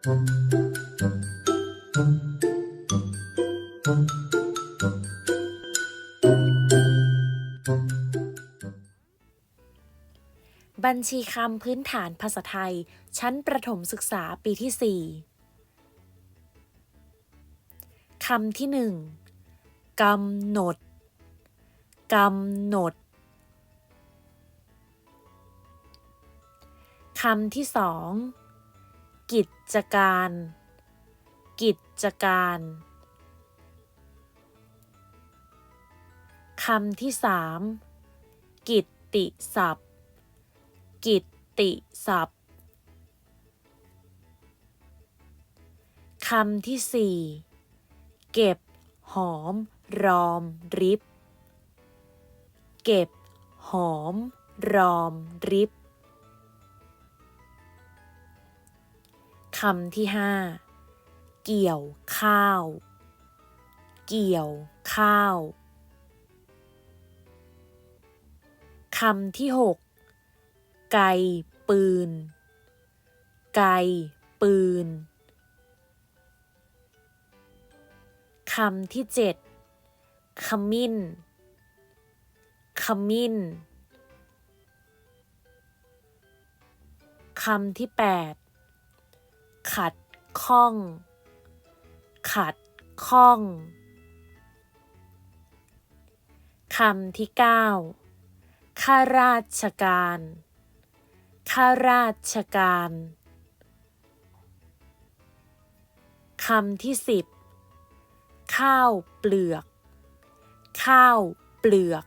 บัญชีคำพื้นฐานภาษาไทย ชั้นประถมศึกษาปีที่ 4 คำที่หนึ่งกำหนดกำหนด คำที่สอง กิจการ กิจการคำที่สามกิตติศัพท์ กิตติศัพท์คำที่สี่เก็บหอมรอมริบ เก็บหอมรอมริบ คำที่ห้าเกี่ยวข้าว เกี่ยวข้าว คำที่หกไกปืน ไกปืน คำที่เจ็ดขมิ้น ขมิ้น คำที่แปด ขัดข้อง ขัดข้องคำที่เก้าข้าราชการ ข้าราชการคำที่สิบข้าวเปลือก ข้าวเปลือก